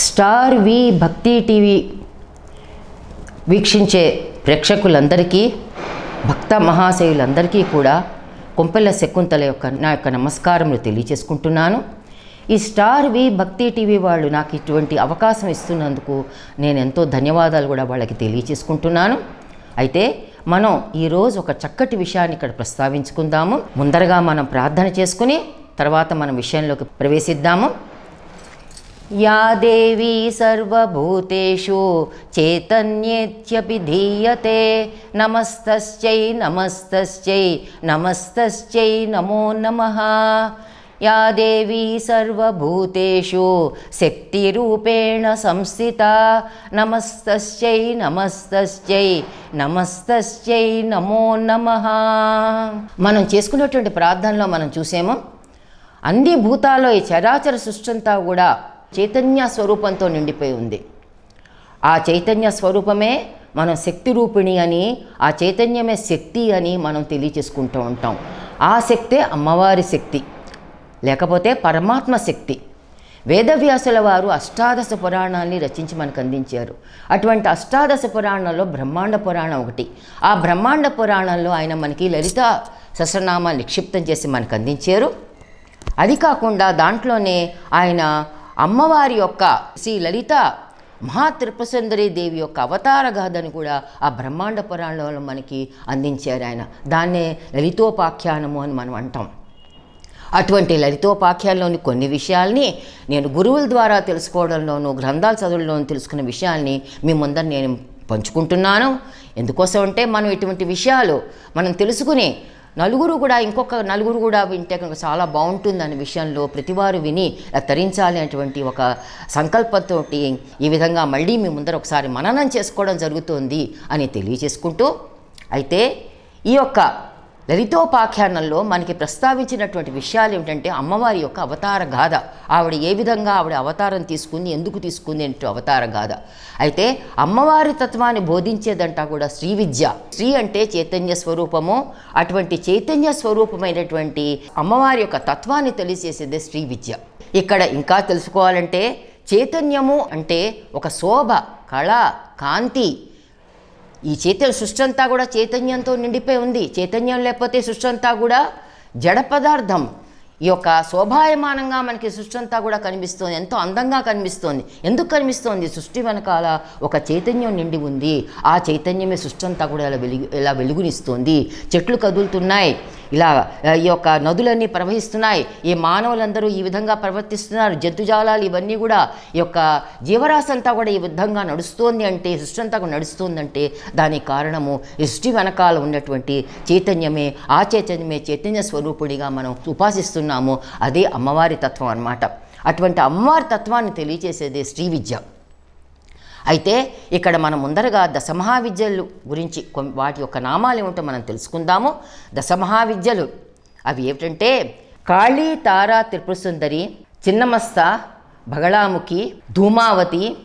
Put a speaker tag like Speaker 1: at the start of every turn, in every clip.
Speaker 1: Star వి భక్తి TV వీక్షించే ప్రేక్షకులందరికీ భక్త మహాశయులందరికీ కూడా కొంపెల్ల శకుంతల యొక్క నా యొక్క నమస్కారములు తెలియచేసుకుంటున్నాను ఈ స్టార్ వి భక్తి టీవీ వాళ్ళు నాకు ఇటువంటి అవకాశం ఇస్తున్నందుకు నేను ఎంతో ధన్యవాదాలు కూడా వాళ్ళకి తెలియచేసుకుంటున్నాను అయితే మనం ఈరోజు ఒక చక్కటి విషయాన్ని ఇక్కడ ప్రస్తావించుకుందాము. ముందరగా మనం ప్రార్థన చేసుకుని తర్వాత మనం విషయంలోకి ప్రవేశిద్దాము. या देवी सर्वभूतेषु चैतन्येत्यभिधीयते नमस्तस्यै नमस्तस्यै नमस्तस्यै नमो नमः या देवी सर्वभूतेषु शक्तिरूपेण संस्थिता नमस्तस्यै नमस्तस्यै నమస్తస్యై నమో నమః మనం చేసుకునేటువంటి ప్రార్థనలో మనం చూసేమో అన్ని భూతాల్లో ఈ చరాచర సృష్టి అంతా కూడా చైతన్య స్వరూపంతో నిండిపోయి ఉంది. ఆ చైతన్య స్వరూపమే మనం శక్తి రూపిణి అని ఆ చైతన్యమే శక్తి అని మనం తెలియచేసుకుంటూ ఉంటాం. ఆ శక్తే అమ్మవారి శక్తి లేకపోతే పరమాత్మ శక్తి. వేదవ్యాసుల వారు అష్టాదశ పురాణాన్ని రచించి మనకు అందించారు. అటువంటి అష్టాదశ పురాణంలో బ్రహ్మాండ పురాణం ఒకటి. ఆ బ్రహ్మాండ పురాణంలో ఆయన మనకి లలిత సహస్రనామాన్ని నిక్షిప్తం చేసి మనకు అందించారు. అది కాకుండా దాంట్లోనే ఆయన అమ్మవారి యొక్క శ్రీ లలిత మహా త్రిపసుందరి దేవి యొక్క అవతార గాథను కూడా ఆ బ్రహ్మాండ పురాణంలో మనకి అందించారు ఆయన. దాన్నే లలితోపాఖ్యానము అని మనం అంటాం. అటువంటి లలితోపాఖ్యాల్లోని కొన్ని విషయాల్ని నేను గురువుల ద్వారా తెలుసుకోవడంలోనూ గ్రంథాల చదువుల్లోనూ తెలుసుకున్న విషయాల్ని మీ ముందర నేను పంచుకుంటున్నాను. ఎందుకోసం అంటే మనం ఇటువంటి విషయాలు మనం తెలుసుకుని నలుగురు కూడా ఇంకొక నలుగురు కూడా వింటే కనుక చాలా బాగుంటుంది అనే విషయంలో ప్రతివారు విని తరించాలి అనేటువంటి ఒక సంకల్పంతో ఈ విధంగా మళ్ళీ మీ ముందర ఒకసారి మననం చేసుకోవడం జరుగుతుంది అని తెలియచేసుకుంటూ అయితే ఈ యొక్క లలితోపాఖ్యానంలో మనకి ప్రస్తావించినటువంటి విషయాలు ఏమిటంటే అమ్మవారి యొక్క అవతార గాథ. ఆవిడ ఏ విధంగా ఆవిడ అవతారం తీసుకుంది ఎందుకు తీసుకుంది అంటే అవతార గాథ. అయితే అమ్మవారి తత్వాన్ని బోధించేదంటా కూడా శ్రీ విద్య. శ్రీ అంటే చైతన్య స్వరూపము. అటువంటి చైతన్య స్వరూపమైనటువంటి అమ్మవారి యొక్క తత్వాన్ని తెలియజేసేదే శ్రీ విద్య. ఇక్కడ ఇంకా తెలుసుకోవాలంటే చైతన్యము అంటే ఒక శోభ కళ కాంతి ఈ చైతన్య సృష్టి అంతా కూడా చైతన్యంతో నిండిపోయి ఉంది. చైతన్యం లేకపోతే సృష్టి అంతా కూడా జడ పదార్థం. ఈ యొక్క శోభాయమానంగా మనకి సృష్టి అంతా కూడా కనిపిస్తుంది. ఎంతో అందంగా కనిపిస్తోంది. ఎందుకు కనిపిస్తోంది? సృష్టి వెనకాల ఒక చైతన్యం నిండి ఉంది. ఆ చైతన్యమే సృష్టి అంతా కూడా ఇలా వెలుగు ఇలా వెలుగునిస్తుంది. చెట్లు కదులుతున్నాయి. ఇలా ఈ యొక్క నదులన్నీ ప్రవహిస్తున్నాయి. ఈ మానవులందరూ ఈ విధంగా ప్రవర్తిస్తున్నారు. జంతుజాలాలు ఇవన్నీ కూడా ఈ యొక్క జీవరాశి అంతా కూడా ఈ విధంగా నడుస్తోంది అంటే సృష్టి అంతా కూడా నడుస్తోందంటే దానికి కారణము ఈ సృష్టి వెనకాల ఉన్నటువంటి చైతన్యమే ఆ చైతన్యమే చైతన్య స్వరూపుడిగా మనం ఉపాసిస్తున్నాం. ఉపాసిస్తున్నాము అదే అమ్మవారి తత్వం అన్నమాట. అటువంటి అమ్మవారి తత్వాన్ని తెలియచేసేదే శ్రీ విద్య. అయితే ఇక్కడ మనం ముందరగా దశమహావిద్యలు గురించి వాటి యొక్క నామాలు ఏమిటో మనం తెలుసుకుందాము. దశమహావిద్యలు అవి ఏమిటంటే కాళీ తారా త్రిపురసుందరి చిన్నమస్త బగళాముఖి ధూమావతి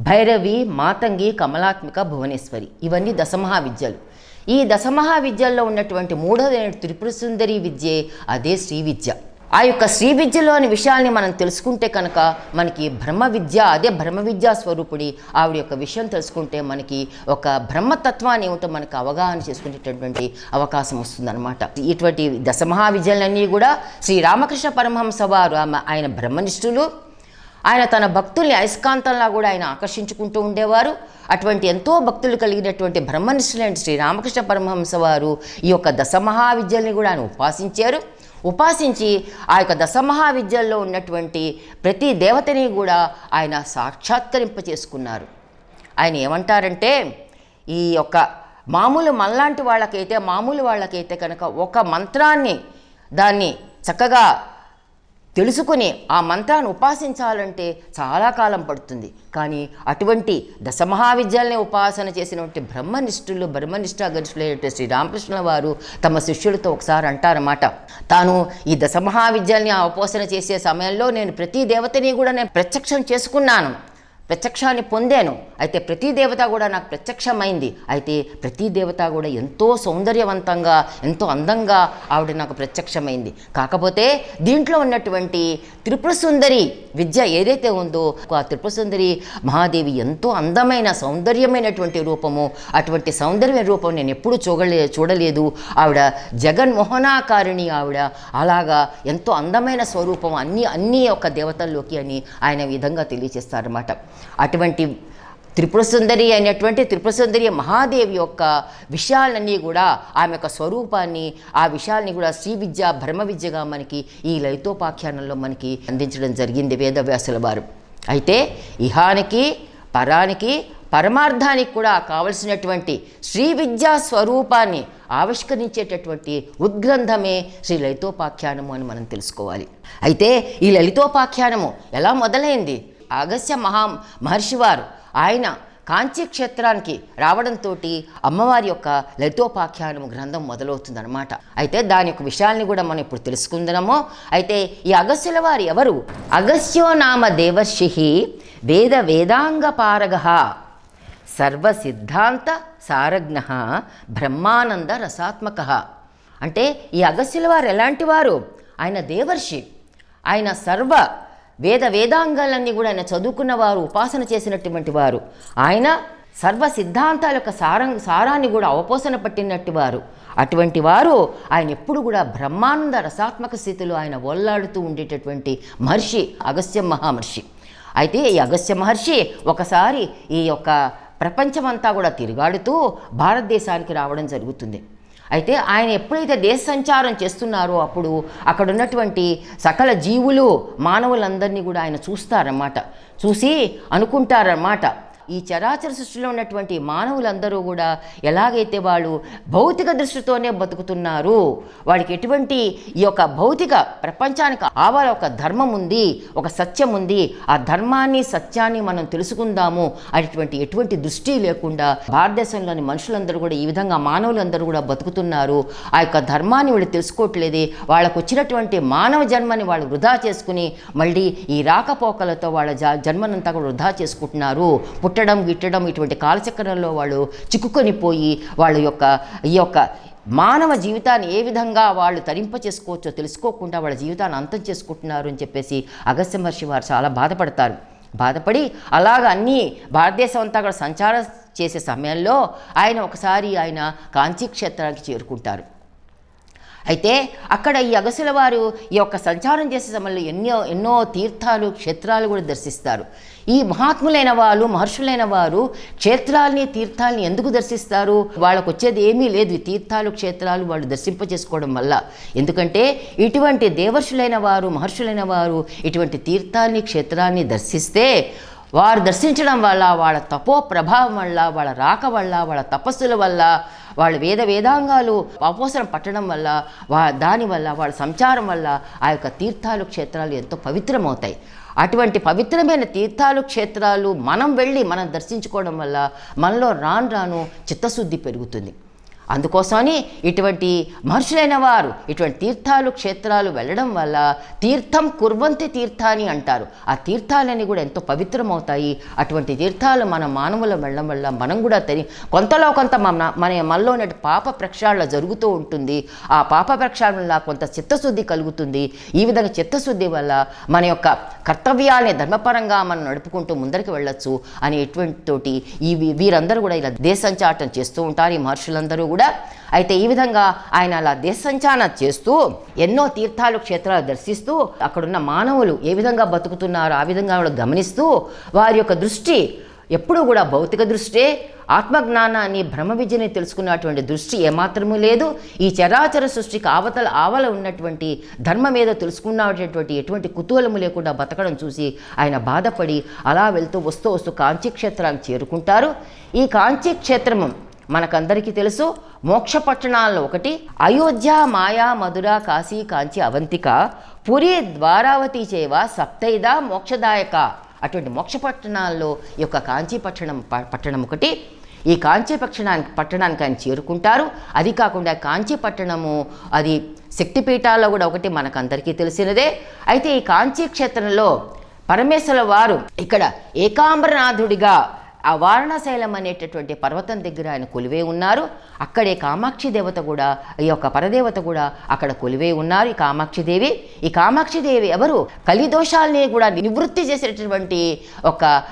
Speaker 1: భైరవి మాతంగి కమలాత్మిక భువనేశ్వరి. ఇవన్నీ దశమహావిద్యలు. ఈ దశమహా విద్యల్లో ఉన్నటువంటి మూడవదైన త్రిపుర సుందరి విద్యే అదే శ్రీ విద్య ఆ యొక్క శ్రీ విద్యలోని విషయాల్ని మనం తెలుసుకుంటే కనుక మనకి బ్రహ్మ విద్య అదే బ్రహ్మ విద్యా స్వరూపుడి ఆవిడ యొక్క విషయం తెలుసుకుంటే మనకి ఒక బ్రహ్మతత్వాన్ని ఏమిటో మనకు అవగాహన చేసుకునేటటువంటి అవకాశం వస్తుందన్నమాట. ఇటువంటి దశమహా విద్యలన్నీ కూడా శ్రీ రామకృష్ణ పరమహంస వారు ఆమె- ఆయన బ్రహ్మనిష్ఠులు. ఆయన తన భక్తుల్ని అయస్కాంతంలా కూడా ఆయన ఆకర్షించుకుంటూ ఉండేవారు. అటువంటి ఎంతో భక్తులు కలిగినటువంటి బ్రహ్మనిష్ఠులైన శ్రీ రామకృష్ణ పరమహంస వారు ఈ యొక్క దశమహావిద్యల్ని కూడా ఆయన ఉపాసించారు. ఉపాసించి ఆ యొక్క దశమహావిద్యల్లో ఉన్నటువంటి ప్రతి దేవతని కూడా ఆయన సాక్షాత్కరింప చేసుకున్నారు ఆయన ఏమంటారంటే ఈ యొక్క మామూలు మనలాంటి వాళ్ళకైతే మామూలు వాళ్ళకైతే కనుక ఒక మంత్రాన్ని దాన్ని చక్కగా తెలుసుకుని ఆ మంత్రాన్ని ఉపాసించాలంటే చాలా కాలం పడుతుంది. కానీ అటువంటి దశమహావిద్యల్ని ఉపాసన చేసినటువంటి బ్రహ్మనిష్ఠులు బ్రహ్మనిష్ఠా గరిష్ఠులైనటువంటి శ్రీరామకృష్ణుల వారు తమ శిష్యులతో ఒకసారి అంటారన్నమాట. తాను ఈ దశమహావిద్యాల్ని ఆ ఉపాసన చేసే సమయంలో నేను ప్రతి దేవతని కూడా నేను ప్రత్యక్షం చేసుకున్నాను. ప్రత్యక్షాన్ని పొందాను. అయితే ప్రతి దేవత కూడా నాకు ప్రత్యక్షమైంది. అయితే ప్రతి దేవత కూడా ఎంతో సౌందర్యవంతంగా ఎంతో అందంగా ఆవిడ నాకు ప్రత్యక్షమైంది. కాకపోతే దీంట్లో ఉన్నటువంటి త్రిపుర సుందరి విద్య ఏదైతే ఉందో ఆ త్రిపుర సుందరి మహాదేవి ఎంతో అందమైన సౌందర్యమైనటువంటి రూపము అటువంటి సౌందర్య రూపం నేను ఎప్పుడూ చూడలే చూడలేదు. ఆవిడ జగన్మోహనాకారిణి ఆవిడ. అలాగా ఎంతో అందమైన స్వరూపం అన్ని అన్ని యొక్క దేవతల్లోకి అని ఆయన విధంగా తెలియజేస్తారన్నమాట అటువంటి త్రిపుర సుందరి అయినటువంటి త్రిపుర సుందరి మహాదేవి యొక్క విషయాలన్నీ కూడా ఆమె యొక్క స్వరూపాన్ని ఆ విషయాల్ని కూడా శ్రీ విద్య బ్రహ్మ విద్యగా మనకి ఈ లలితోపాఖ్యానంలో మనకి అందించడం జరిగింది వేదవ్యాసుల వారు. అయితే ఇహానికి పరానికి పరమార్థానికి కూడా కావలసినటువంటి శ్రీ విద్యా స్వరూపాన్ని ఆవిష్కరించేటటువంటి ఉద్గ్రంథమే శ్రీ లలితోపాఖ్యానము అని మనం తెలుసుకోవాలి. అయితే ఈ లలితోపాఖ్యానము ఎలా మొదలైంది? అగస్త్య మహా మహర్షి వారు ఆయన కాంచీ క్షేత్రానికి రావడంతో అమ్మవారి యొక్క లలితోపాఖ్యానము గ్రంథం మొదలవుతుందన్నమాట. అయితే దాని యొక్క విషయాల్ని కూడా మనం ఇప్పుడు తెలుసుకుందాము. అయితే ఈ అగస్త్యుల వారు ఎవరు? అగస్త్యోనామ దేవర్షి వేద వేదాంగ పారగ సర్వసిద్ధాంత సారజ్ఞ బ్రహ్మానంద రసాత్మక. అంటే ఈ అగస్త్యుల వారు ఎలాంటి వారు? ఆయన దేవర్షి. ఆయన సర్వ వేద వేదాంగాలన్నీ కూడా ఆయన చదువుకున్న వారు ఉపాసన చేసినటువంటి వారు. ఆయన సర్వ సిద్ధాంతాల యొక్క సారం సారాన్ని కూడా అవపోసన పట్టినట్టు వారు. అటువంటి వారు ఆయన ఎప్పుడు కూడా బ్రహ్మానంద రసాత్మక స్థితిలో ఆయన ఒల్లాడుతూ ఉండేటటువంటి మహర్షి అగస్త్య మహామహర్షి. అయితే ఈ అగస్త్య మహర్షి ఒకసారి ఈ యొక్క ప్రపంచమంతా కూడా తిరుగాడుతూ భారతదేశానికి రావడం జరుగుతుంది. అయితే ఆయన ఎప్పుడైతే దేశ సంచారం చేస్తున్నారో అప్పుడు అక్కడ ఉన్నటువంటి సకల జీవులు మానవులందరినీ కూడా ఆయన చూస్తారన్నమాట. చూసి అనుకుంటారన్నమాట. ఈ చరాచర సృష్టిలో ఉన్నటువంటి మానవులందరూ కూడా ఎలాగైతే వాళ్ళు భౌతిక దృష్టితోనే బతుకుతున్నారు వాడికి ఎటువంటి ఈ యొక్క భౌతిక ప్రపంచానికి ఆవాల ఒక ధర్మం ఉంది ఒక సత్యం ఉంది ఆ ధర్మాన్ని సత్యాన్ని మనం తెలుసుకుందాము అనేటువంటి ఎటువంటి దృష్టి లేకుండా భారతదేశంలోని మనుషులందరూ కూడా ఈ విధంగా మానవులందరూ కూడా బతుకుతున్నారు. ఆ యొక్క ధర్మాన్ని వీళ్ళు తెలుసుకోవట్లేదే వాళ్ళకు వచ్చినటువంటి మానవ జన్మని వాళ్ళు వృధా చేసుకుని మళ్ళీ ఈ రాకపోకలతో వాళ్ళ జ జన్మనంతా కూడా వృధా చేసుకుంటున్నారు. కుట్టడం గిట్టడం ఇటువంటి కాలచక్రంలో వాళ్ళు చిక్కుకొని పోయి వాళ్ళ యొక్క ఈ యొక్క మానవ జీవితాన్ని ఏ విధంగా వాళ్ళు తరింప చేసుకోవచ్చో తెలుసుకోకుండా వాళ్ళ జీవితాన్ని అంతం చేసుకుంటున్నారు అని చెప్పేసి అగస్త్య మహర్షి వారు చాలా బాధపడతారు. బాధపడి అలాగ అన్నీ భారతదేశం అంతా కూడా సంచారం చేసే సమయంలో ఆయన ఒకసారి ఆయన కాంచీ క్షేత్రానికి చేరుకుంటారు. అయితే అక్కడ ఈ అగసుల వారు ఈ యొక్క సంచారం చేసే సమయంలో ఎన్నో ఎన్నో తీర్థాలు క్షేత్రాలు కూడా దర్శిస్తారు. ఈ మహాత్ములైన వాళ్ళు మహర్షులైన వారు క్షేత్రాల్ని తీర్థాలని ఎందుకు దర్శిస్తారు? వాళ్ళకు వచ్చేది ఏమీ లేదు. తీర్థాలు క్షేత్రాలు వాళ్ళు దర్శింప చేసుకోవడం వల్ల. ఎందుకంటే ఇటువంటి దేవర్షులైన వారు మహర్షులైన వారు ఇటువంటి తీర్థాన్ని క్షేత్రాన్ని దర్శిస్తే వారు దర్శించడం వల్ల వాళ్ళ తపో ప్రభావం వల్ల వాళ్ళ రాక వల్ల వాళ్ళ తపస్సుల వల్ల వాళ్ళ వేద వేదాంగాలు అపోసరం పట్టడం వల్ల వా దానివల్ల వాళ్ళ సంచారం వల్ల ఆ యొక్క తీర్థాలు క్షేత్రాలు ఎంతో పవిత్రమవుతాయి. అటువంటి పవిత్రమైన తీర్థాలు క్షేత్రాలు మనం వెళ్ళి మనం దర్శించుకోవడం వల్ల మనలో రాను రాను చిత్తశుద్ధి పెరుగుతుంది. అందుకోసమని ఇటువంటి మహర్షులైన వారు ఇటువంటి తీర్థాలు క్షేత్రాలు వెళ్ళడం వల్ల తీర్థం కుర్వంతి తీర్థాన్ని అంటారు. ఆ తీర్థాలన్నీ కూడా ఎంతో పవిత్రమవుతాయి. అటువంటి తీర్థాలు మన మానవుల వెళ్ళడం వల్ల మనం కూడా తెలి కొంతలో కొంత మన మన మనలో ఉన్న పాప ప్రక్షాళన జరుగుతూ ఉంటుంది. ఆ పాప ప్రక్షాళన వల్ల కొంత చిత్తశుద్ధి కలుగుతుంది. ఈ విధంగా చిత్తశుద్ధి వల్ల మన యొక్క కర్తవ్యాల్ని ధర్మపరంగా మనం నడుపుకుంటూ ముందరికి వెళ్ళొచ్చు అనేటువంటి తోటి ఈ వీరందరూ కూడా ఇలా దేశంచాటం చేస్తూ ఉంటారు. ఈ మహర్షులందరూ కూడా అయితే ఈ విధంగా ఆయన అలా దేశ సంచారణ చేస్తూ ఎన్నో తీర్థాలు క్షేత్రాలు దర్శిస్తూ అక్కడున్న మానవులు ఏ విధంగా బతుకుతున్నారో ఆ విధంగా గమనిస్తూ వారి యొక్క దృష్టి ఎప్పుడూ కూడా భౌతిక దృష్టే ఆత్మజ్ఞానాన్ని బ్రహ్మ విద్యని తెలుసుకున్నటువంటి దృష్టి ఏమాత్రమూ లేదు. ఈ చరాచర సృష్టికి ఆవతల ఆవల ఉన్నటువంటి ధర్మం మీద తెలుసుకున్నటువంటి ఎటువంటి కుతూహలము లేకుండా బతకడం చూసి ఆయన బాధపడి అలా వెళ్తూ వస్తూ వస్తూ కాంచీ క్షేత్రానికి చేరుకుంటారు. ఈ కాంచీ క్షేత్రము మనకందరికీ తెలుసు మోక్ష పట్టణాల్లో ఒకటి అయోధ్య మాయా మధుర కాశీ కాంచి అవంతిక పురి ద్వారావతి చేవ సప్తైద మోక్షదాయక అటువంటి మోక్ష పట్టణాల్లో ఈ యొక్క కాంచీ పట్టణం ప- పట్టణం ఒకటి. ఈ కాంచీ పట్టణానికి పట్టణానికి ఆయన చేరుకుంటారు. అది కాకుండా కాంచీ పట్టణము అది శక్తిపీఠాల్లో కూడా ఒకటి మనకందరికీ తెలిసినదే. అయితే ఈ కాంచీ క్షేత్రంలో పరమేశ్వర వారు ఇక్కడ ఏకాంబరనాథుడిగా ఆ వారణాశైలం అనేటటువంటి పర్వతం దగ్గర ఆయన కొలివే ఉన్నారు. అక్కడే కామాక్షి దేవత కూడా ఈ యొక్క పరదేవత కూడా అక్కడ కొలివే ఉన్నారు ఈ కామాక్షి దేవి. ఈ కామాక్షి దేవి ఎవరు? కలిదోషాలని కూడా నివృత్తి చేసేటటువంటి ఒక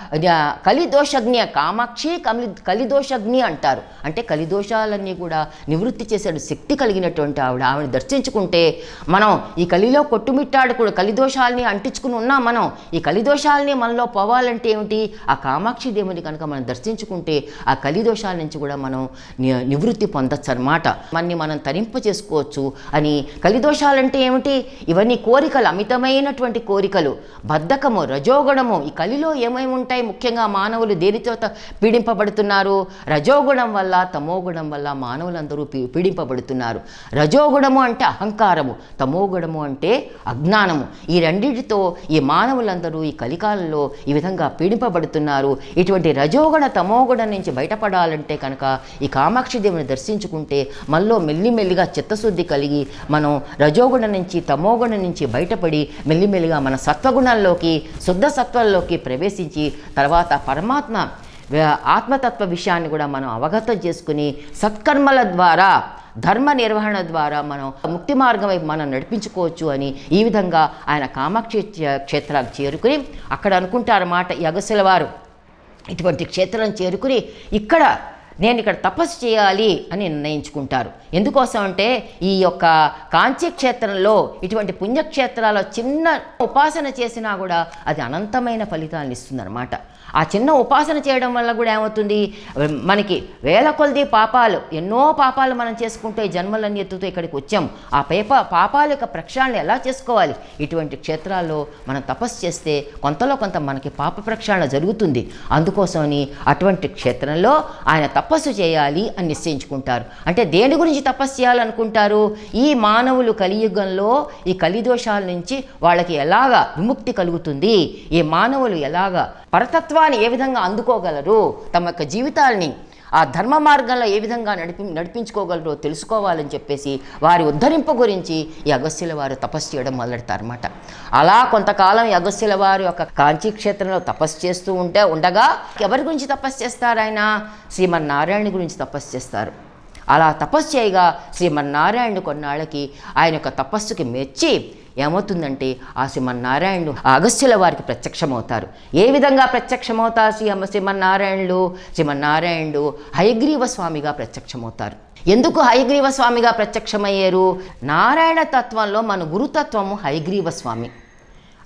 Speaker 1: కలిదోషజ్ఞ కామాక్షి కలి కలిదోషజ్ఞ అంటారు. అంటే కలిదోషాలన్నీ కూడా నివృత్తి చేసే శక్తి కలిగినటువంటి ఆవిడ. ఆవిడ దర్శించుకుంటే మనం ఈ కలిలో కొట్టుమిట్టాడకూడదు కలిదోషాలని అంటించుకుని ఉన్నాం మనం. ఈ కలిదోషాలని మనలో పోవాలంటే ఏమిటి? ఆ కామాక్షి దేవుని కనుక మనం దర్శించుకుంటే ఆ కలిదోషాల నుంచి కూడా మనం ని- నివృత్తి పొందొచ్చు అనమాట మనని మనం తరింప చేసుకోవచ్చు అని కలిదోషాలంటే ఏమిటి? ఇవన్నీ కోరికలు అమితమైనటువంటి కోరికలు. బద్ధకము రజోగుణము. ఈ కలిలో ఏమేమి ఉంటాయి? ముఖ్యంగా మానవులు దేనితో పీడింపబడుతున్నారు? రజోగుణం వల్ల తమోగుణం వల్ల మానవులందరూ పీ పీడింపబడుతున్నారు. రజోగుణము అంటే అహంకారము. తమోగుణము అంటే అజ్ఞానము. ఈ రెండింటితో ఈ మానవులందరూ ఈ కలికాలంలో ఈ విధంగా పీడింపబడుతున్నారు. ఇటువంటి రజ రజోగుణ తమోగుణ నుంచి బయటపడాలంటే కనుక ఈ కామాక్షి దేవుని దర్శించుకుంటే మనలో మెల్లిమెల్లిగా చిత్తశుద్ధి కలిగి మనం రజోగుణ నుంచి తమోగుణ నుంచి బయటపడి మెల్లిమెల్లిగా మన సత్వగుణాల్లోకి శుద్ధ సత్వంలోకి ప్రవేశించి తర్వాత పరమాత్మ ఆత్మతత్వ విషయాన్ని కూడా మనం అవగతం చేసుకుని సత్కర్మల ద్వారా ధర్మ నిర్వహణ ద్వారా మనం ముక్తి మార్గం వైపు మనం నడిపించుకోవచ్చు అని ఈ విధంగా ఆయన కామాక్షి క్షేత్రాలకు క్షేత్రానికి చేరుకుని అక్కడ అనుకుంటారన్నమాట ఈ అగస్సుల వారు. ఇటువంటి క్షేత్రం చేరుకుని ఇక్కడ నేను ఇక్కడ తపస్సు చేయాలి అని నిర్ణయించుకుంటారు. ఎందుకోసం అంటే ఈ యొక్క కాంచీ క్షేత్రంలో ఇటువంటి పుణ్యక్షేత్రాల చిన్న ఉపాసన చేసినా కూడా అది అనంతమైన ఫలితాలను ఇస్తుందన్నమాట. ఆ చిన్న ఉపాసన చేయడం వల్ల కూడా ఏమవుతుంది? మనకి వేల కొలది పాపాలు ఎన్నో పాపాలు మనం చేసుకుంటే జన్మలన్నీ ఎత్తుతూ ఇక్కడికి వచ్చాం. ఆ పేప పాపాల యొక్క ప్రక్షాళన ఎలా చేసుకోవాలి? ఇటువంటి క్షేత్రాల్లో మనం తపస్సు చేస్తే కొంతలో కొంత మనకి పాప ప్రక్షాళన జరుగుతుంది. అందుకోసమని అటువంటి క్షేత్రంలో ఆయన తపస్సు చేయాలి అని నిశ్చయించుకుంటారు. అంటే దేని గురించి తపస్సు చేయాలనుకుంటారు? ఈ మానవులు కలియుగంలో ఈ కలిదోషాల నుంచి వాళ్ళకి ఎలాగా విముక్తి కలుగుతుంది? ఈ మానవులు ఎలాగా పరతత్వాన్ని ఏ విధంగా అందుకోగలరు? తమ యొక్క జీవితాల్ని ఆ ధర్మ మార్గంలో ఏ విధంగా నడిపి నడిపించుకోగలరో తెలుసుకోవాలని చెప్పేసి వారి ఉద్ధరింపు గురించి ఈ అగస్యుల వారు తపస్సు చేయడం మొదలెడతారనమాట అలా కొంతకాలం ఈ అగస్యుల వారు యొక్క కాంచీ క్షేత్రంలో తపస్సు చేస్తూ ఉంటే ఉండగా ఎవరి గురించి తపస్సు చేస్తారు ఆయన? శ్రీమన్నారాయణ గురించి తపస్సు చేస్తారు. అలా తపస్సు చేయగా శ్రీమన్నారాయణుడు కొన్నాళ్ళకి ఆయన యొక్క తపస్సుకి మెచ్చి ఏమవుతుందంటే ఆ శ్రీమన్నారాయణుడు ఆ అగస్త్యుల వారికి ప్రత్యక్షమవుతారు. ఏ విధంగా ప్రత్యక్షమవుతారు శ్రీ అమ్మ శ్రీమన్నారాయణుడు శ్రీమన్నారాయణుడు హయగ్రీవ స్వామిగా ప్రత్యక్షమవుతారు. ఎందుకు హయగ్రీవ స్వామిగా ప్రత్యక్షమయ్యారు? నారాయణ తత్వంలో మన గురుతత్వము హయగ్రీవ స్వామి.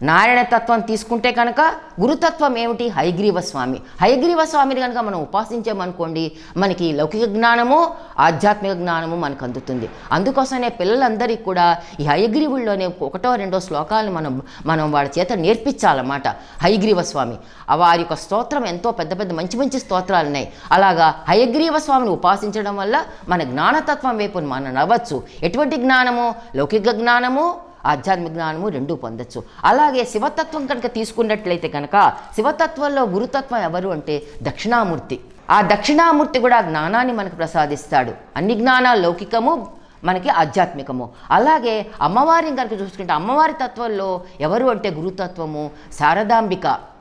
Speaker 1: నారాయణ తత్వం తీసుకుంటే కనుక గురుతత్వం ఏమిటి? హైగ్రీవ స్వామి. హైగ్రీవ స్వామిని కనుక మనం ఉపాసించామనుకోండి మనకి లౌకిక జ్ఞానము ఆధ్యాత్మిక జ్ఞానము మనకు అందుతుంది అందుకోసమే పిల్లలందరికీ కూడా ఈ హైగ్రీవుల్లోనే ఒకటో రెండో శ్లోకాలను మనం మనం వాళ్ళ చేత నేర్పించాలన్నమాట. హైగ్రీవ స్వామి. వారి యొక్క స్తోత్రం ఎంతో పెద్ద పెద్ద మంచి మంచి స్తోత్రాలు ఉన్నాయి. అలాగా హయగ్రీవ స్వామిని ఉపాసించడం వల్ల మన జ్ఞానతత్వం వైపు మనం నవ్వచ్చు ఎటువంటి జ్ఞానము? లౌకిక జ్ఞానము ఆధ్యాత్మిక జ్ఞానము రెండూ పొందొచ్చు. అలాగే శివతత్వం కనుక తీసుకున్నట్లయితే కనుక శివతత్వంలో గురుతత్వం ఎవరు అంటే దక్షిణామూర్తి. ఆ దక్షిణామూర్తి కూడా జ్ఞానాన్ని మనకు ప్రసాదిస్తాడు. అన్ని జ్ఞానాలు లౌకికము మనకి ఆధ్యాత్మికము. అలాగే అమ్మవారిని కనుక చూసుకుంటే అమ్మవారి తత్వంలో ఎవరు అంటే గురుతత్వము? శారదాంబిక.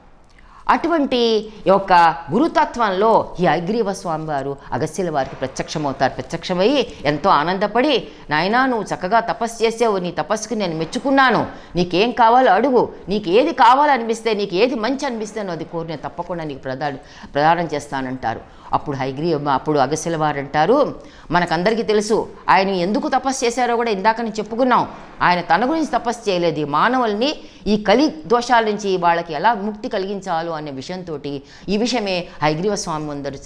Speaker 1: అటువంటి యొక్క గురుతత్వంలో ఈ అగ్రీవ స్వామి వారు అగస్త్యుల వారికి ప్రత్యక్షమవుతారు. ప్రత్యక్షమయ్యి ఎంతో ఆనందపడి నాయనా నువ్వు చక్కగా తపస్సు చేసావు నీ తపస్సుకి నేను మెచ్చుకున్నాను. నీకేం కావాలో అడుగు. నీకు ఏది కావాలనిపిస్తే నీకు ఏది మంచి అనిపిస్తే నువ్వు అది కోరి. నేను తప్పకుండా నీకు ప్రదానం ప్రదానం చేస్తానంటారు. అప్పుడు హైగ్రీవ అప్పుడు అగస్త్యుల వారు అంటారు మనకందరికీ తెలుసు ఆయన ఎందుకు తపస్సు చేశారో కూడా ఇందాక నేను చెప్పుకున్నాం. ఆయన తన గురించి తపస్సు చేయలేదు. ఈ మానవుల్ని ఈ కలి దోషాల నుంచి వాళ్ళకి ఎలా ముక్తి కలిగించాలో అనే విషయంతో ఈ విషయమే హైగ్రీవ స్వామి అందరు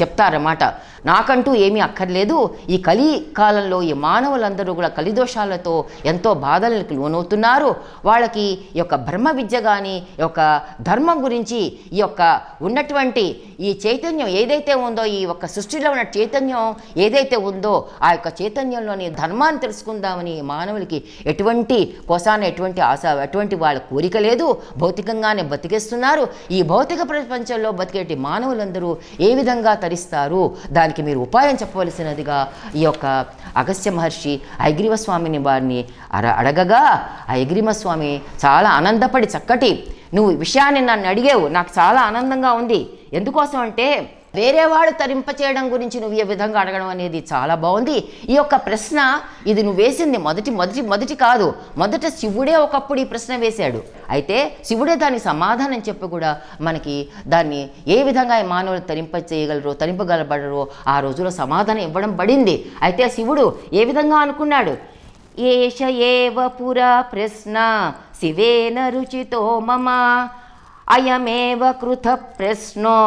Speaker 1: చెప్తారన్నమాట. నాకంటూ ఏమీ అక్కర్లేదు. ఈ కలి కాలంలో ఈ మానవులందరూ కూడా కలిదోషాలతో ఎంతో బాధలకు లోనవుతున్నారు. వాళ్ళకి ఈ యొక్క బ్రహ్మ విద్య కానీ ఈ యొక్క ధర్మం గురించి ఈ యొక్క ఉన్నటువంటి ఈ చైతన్యం ఏదైతే ఉందో ఈ యొక్క సృష్టిలో ఉన్న చైతన్యం ఏదైతే ఉందో ఆ యొక్క చైతన్యంలోని ధర్మాన్ని తెలుసుకుందామని మానవులకి ఎటువంటి కోసాన ఎటువంటి ఆశ ఎటువంటి వాళ్ళ కోరిక లేదు. భౌతికంగానే బతికేస్తున్నారు. ఈ భౌతిక ప్రపంచంలో బతికేటి మానవులందరూ ఏ విధంగా తరిస్తారు. దానికి మీరు ఉపాయం చెప్పవలసినదిగా ఈ యొక్క అగస్త్య మహర్షి ఐగ్రీవ స్వామిని వారిని అర అడగగా ఆ ఐగ్రీవ స్వామి చాలా ఆనందపడి చక్కటి నువ్వు విషయాన్ని నన్ను అడిగావు నాకు చాలా ఆనందంగా ఉంది. ఎందుకోసం అంటే వేరే వాడు తరింప చేయడం గురించి నువ్వు ఏ విధంగా అడగడం అనేది చాలా బాగుంది. ఈ యొక్క ప్రశ్న ఇది నువ్వు వేసింది మొదటి మొదటి మొదటి కాదు. మొదట శివుడే ఒకప్పుడు ఈ ప్రశ్న వేశాడు. అయితే శివుడే దానికి సమాధానం చెప్పి కూడా మనకి దాన్ని ఏ విధంగా ఈ మానవులు తరింప చేయగలరో తరింపగలబడరో ఆ రోజులో సమాధానం ఇవ్వడం పడింది. అయితే శివుడు ఏ విధంగా అనుకున్నాడు? ఏష ఏవ పురా ప్రశ్న శివేన రుచితో మమ అయమేవ కృత ప్రశ్నో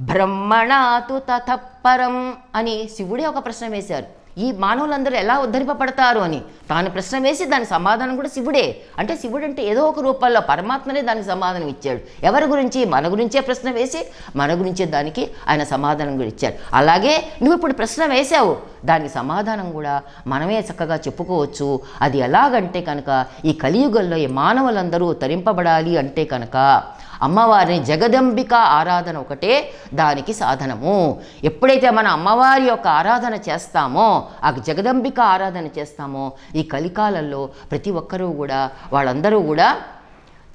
Speaker 1: బ్రహ్మణాతు తథపరం అని శివుడే ఒక ప్రశ్న వేశారు. ఈ మానవులందరూ ఎలా ఉద్ధరింపబడతారు అని? తాను ప్రశ్న వేసి దాని సమాధానం కూడా శివుడే. అంటే శివుడు అంటే ఏదో ఒక రూపంలో పరమాత్మనే దానికి సమాధానం ఇచ్చాడు. ఎవరి గురించి? మన గురించే ప్రశ్న వేసి మన గురించే దానికి ఆయన సమాధానం కూడా ఇచ్చాడు. అలాగే నువ్వు ఇప్పుడు ప్రశ్న వేశావు. దానికి సమాధానం కూడా మనమే చక్కగా చెప్పుకోవచ్చు. అది ఎలాగంటే కనుక ఈ కలియుగంలో ఈ మానవులందరూ తరింపబడాలి అంటే కనుక అమ్మవారిని జగదంబిక ఆరాధన ఒకటే దానికి సాధనము. ఎప్పుడైతే మన అమ్మవారి యొక్క ఆరాధన చేస్తామో ఆ జగదంబిక ఆరాధన చేస్తామో ఈ కలికాలంలో ప్రతి ఒక్కరూ కూడా వాళ్ళందరూ కూడా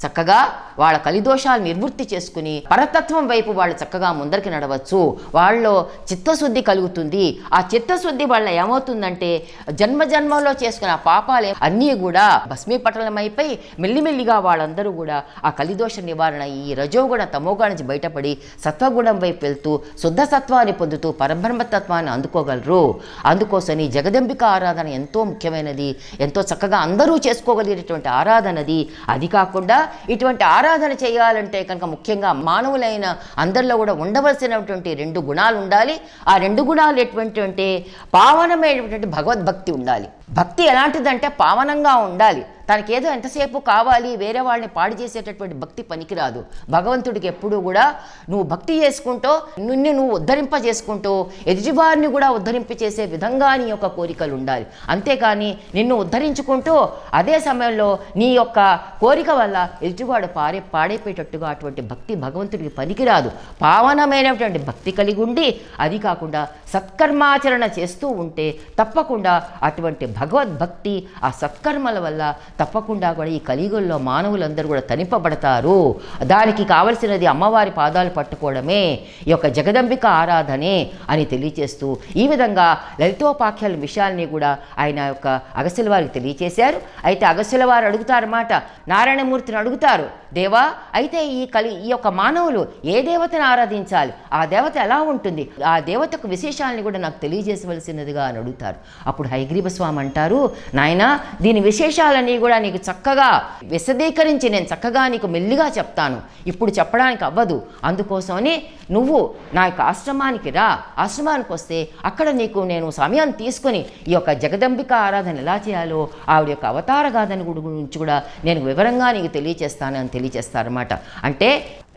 Speaker 1: చక్కగా వాళ్ళ కలిదోషాలు నిర్వృత్తి చేసుకుని పరతత్వం వైపు వాళ్ళు చక్కగా ముందరికి నడవచ్చు. వాళ్ళలో చిత్తశుద్ధి కలుగుతుంది. ఆ చిత్తశుద్ధి వాళ్ళ ఏమవుతుందంటే జన్మ జన్మలో చేసుకున్న పాపాలే అన్నీ కూడా భస్మీపటలమైపోయి మెల్లిమెల్లిగా వాళ్ళందరూ కూడా ఆ కలిదోష నివారణ ఈ రజోగుణ తమోగా నుంచి బయటపడి సత్వగుణం వైపు వెళ్తూ శుద్ధ సత్వాన్ని పొందుతూ పరబ్రహ్మతత్వాన్ని అందుకోగలరు. అందుకోసని జగదంబిక ఆరాధన ఎంతో ముఖ్యమైనది. ఎంతో చక్కగా అందరూ చేసుకోగలిగేటటువంటి ఆరాధనది. అది కాకుండా ఇటువంటి ఆరాధన చేయాలంటే కనుక ముఖ్యంగా మానవులైన అందరిలో కూడా ఉండవలసినటువంటి రెండు గుణాలు ఉండాలి. ఆ రెండు గుణాలు ఎటువంటి అంటే పావనమైనటువంటి భగవద్భక్తి ఉండాలి. భక్తి ఎలాంటిదంటే పావనంగా ఉండాలి. తనకి ఏదో ఎంతసేపు కావాలి వేరే వాళ్ళని పాడు చేసేటటువంటి భక్తి పనికిరాదు. భగవంతుడికి ఎప్పుడూ కూడా నువ్వు భక్తి చేసుకుంటూ నిన్ను నువ్వు ఉద్ధరింప చేసుకుంటూ ఎదుటివారిని కూడా ఉద్ధరింప చేసే విధంగా నీ యొక్క కోరికలు ఉండాలి. అంతేకాని నిన్ను ఉద్ధరించుకుంటూ అదే సమయంలో నీ యొక్క కోరిక వల్ల ఎదుటివాడు పారే పాడైపోయేటట్టుగా అటువంటి భక్తి భగవంతుడికి పనికిరాదు. పావనమైనటువంటి భక్తి కలిగి ఉండి అది కాకుండా సత్కర్మాచరణ చేస్తూ ఉంటే తప్పకుండా అటువంటి భగవద్భక్తి ఆ సత్కర్మల వల్ల తప్పకుండా కూడా ఈ కలియుగంలో మానవులందరూ కూడా తనిపబడతారు. దానికి కావలసినది అమ్మవారి పాదాలు పట్టుకోవడమే ఈ యొక్క జగదంబిక ఆరాధనే అని తెలియచేస్తూ ఈ విధంగా లలితోపాఖ్యాల విషయాల్ని కూడా ఆయన యొక్క అగస్యుల వారికి తెలియచేశారు. అయితే అగస్యుల వారు అడుగుతారన్నమాట నారాయణమూర్తిని అడుగుతారు. దేవా అయితే ఈ కలి ఈ యొక్క మానవులు ఏ దేవతను ఆరాధించాలి? ఆ దేవత ఎలా ఉంటుంది? ఆ దేవతకు విశేషాలని కూడా నాకు తెలియజేసవలసినదిగా అని అడుగుతారు. అప్పుడు హైగ్రీవ స్వామి అంటారు నాయనా దీని విశేషాలన్నీ కూడా నీకు చక్కగా విశదీకరించి నేను చక్కగా నీకు మెల్లిగా చెప్తాను. ఇప్పుడు చెప్పడానికి అవ్వదు. అందుకోసమని నువ్వు నా యొక్క ఆశ్రమానికి రా. ఆశ్రమానికి వస్తే అక్కడ నీకు నేను సమయం తీసుకొని ఈ యొక్క జగదంబిక ఆరాధన ఎలా చేయాలో ఆవిడ యొక్క అవతార గాథన గురించి కూడా నేను వివరంగా నీకు తెలియచేస్తానని తెలియచేస్తారన్నమాట. అంటే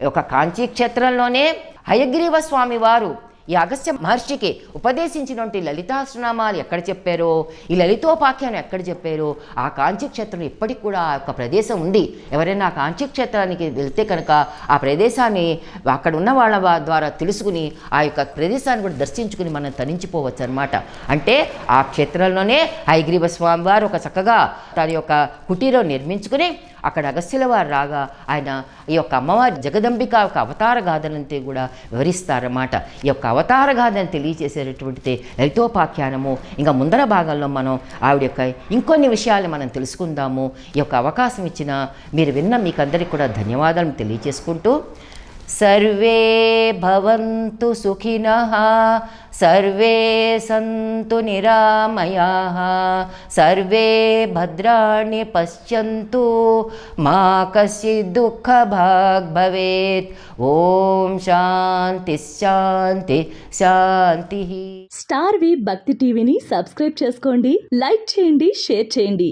Speaker 1: ఒక కాంచీ క్షేత్రంలోనే హయగ్రీవ స్వామి వారు ఈ అగస్త్య మహర్షికి ఉపదేశించినటువంటి లలితాశ్రనామాలు ఎక్కడ చెప్పారో ఈ లలితోపాఖ్యానం ఎక్కడ చెప్పారో ఆ కాంచీ క్షేత్రం ఇప్పటికి కూడా ఆ యొక్క ప్రదేశం ఉంది. ఎవరైనా ఆ కాంచీ క్షేత్రానికి వెళ్తే కనుక ఆ ప్రదేశాన్ని అక్కడ ఉన్న వాళ్ళ ద్వారా తెలుసుకుని ఆ యొక్క ప్రదేశాన్ని కూడా దర్శించుకుని మనం తరించిపోవచ్చు అనమాట అంటే ఆ క్షేత్రంలోనే హైగ్రీవ స్వామివారు ఒక చక్కగా తన యొక్క కుటీరం నిర్మించుకుని అక్కడ అగస్త్యుల వారు రాగా ఆయన ఈ యొక్క అమ్మవారి జగదంబిక యొక్క అవతార గాథనంతే కూడా వివరిస్తారన్నమాట. ఈ యొక్క అవతార గాథను తెలియజేసేటటువంటి లలితోపాఖ్యానము. ఇంకా ముందర భాగంలో మనం ఆవిడ యొక్క ఇంకొన్ని విషయాలు మనం తెలుసుకుందాము. ఈ యొక్క అవకాశం ఇచ్చిన మీరు విన్న మీకందరికీ కూడా ధన్యవాదాలు తెలియజేసుకుంటూ సర్వే భవంతు సుఖినః సర్వే సంతు నిరామయాః సర్వే భద్రాణి పశ్యంతు మా కశ్చిత్ దుఃఖభాగ్ భవేత్ ఓం శాంతి శాంతి శాంతి.
Speaker 2: స్టార్ వి భక్తి టీవీని సబ్స్క్రైబ్ చేసుకోండి లైక్ చేయండి షేర్ చేయండి.